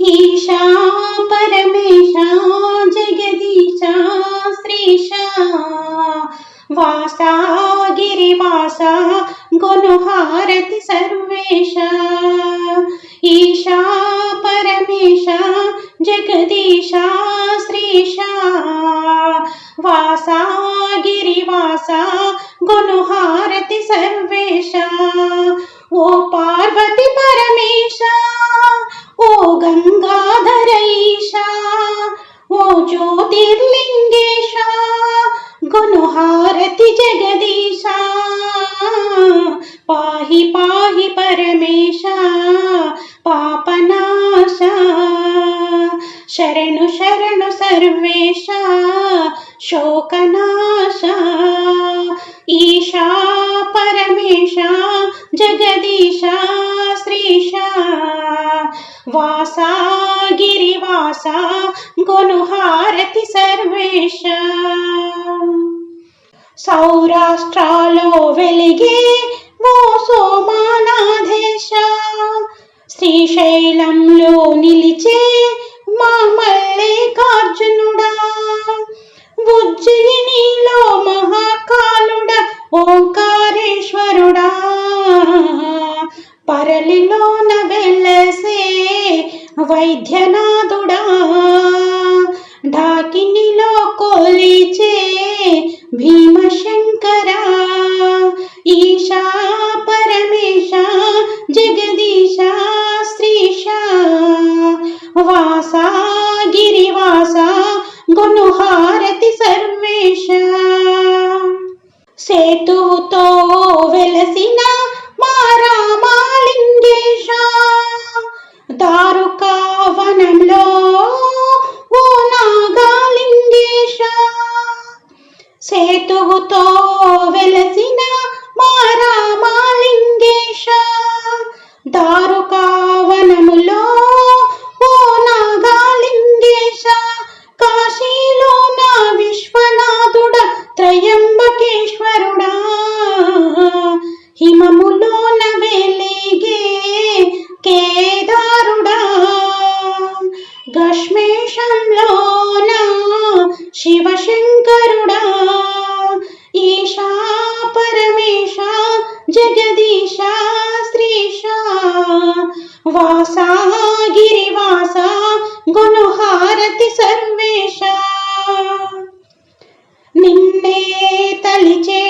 ఈశా పరమేశ జగదీశ శ్రీశ వాసా గిరివాస గునుహారతి సర్వేశ ఈశా పరమేశ జగదీశ శ్రీశ వాసా గిరివాస గునుహారతి సర్వేశ ఓ పా జగదీశ పాహి పాహి పరమేశ పాపనాశ శరణు శరణు సర్వేశ శోకనాశ ఈశా పరమేశ జగదీశ శ్రీశ వాసా గిరివాస గొనుహారతి సర్వేశ. సౌరాష్ట్రాలో వెలిగే ఓ సోమానాధేశ. శ్రీశైలంలో నిలిచే మా మల్లికార్జునుడా. ఉజ్జయినిలో మహాకాలుడ ఓంకారేశ్వరుడా. పరలిలోన వెళ్ళసే వైద్యనాథుడా. ఢాకినిలో కొలిచే భీమ దిశ. సేతువుతో వెలసినా శంకరుడా ఈశా పరమేశ జగదీశ శ్రీశ వాసా గిరివాస గునుహారతి సర్వేశ నిన్నే తలిచే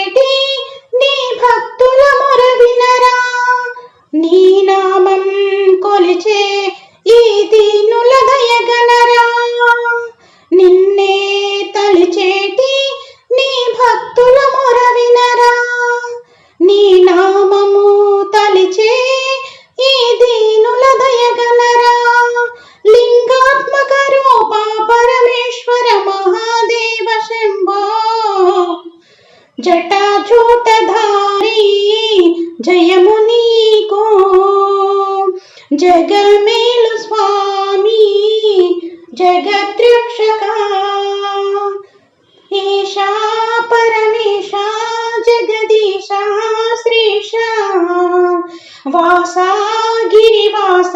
జగమేలు స్వామి జగద్రక్షక. ఈశా పరమేశ జగదీశ శ్రీశ వాసా గిరివాస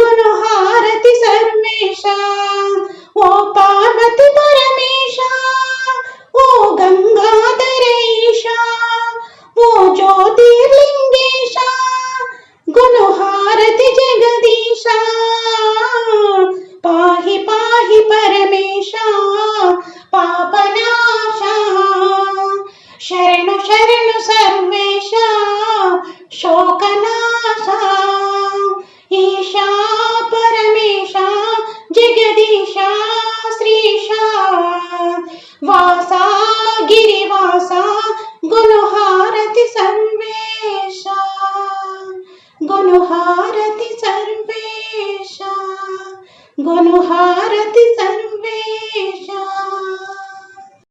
గుణహారతి సర్వేశ ఓ గిరివాస గుణహారతి సర్వేష గుణహారతి సర్వేష గుణహారతి సర్వేష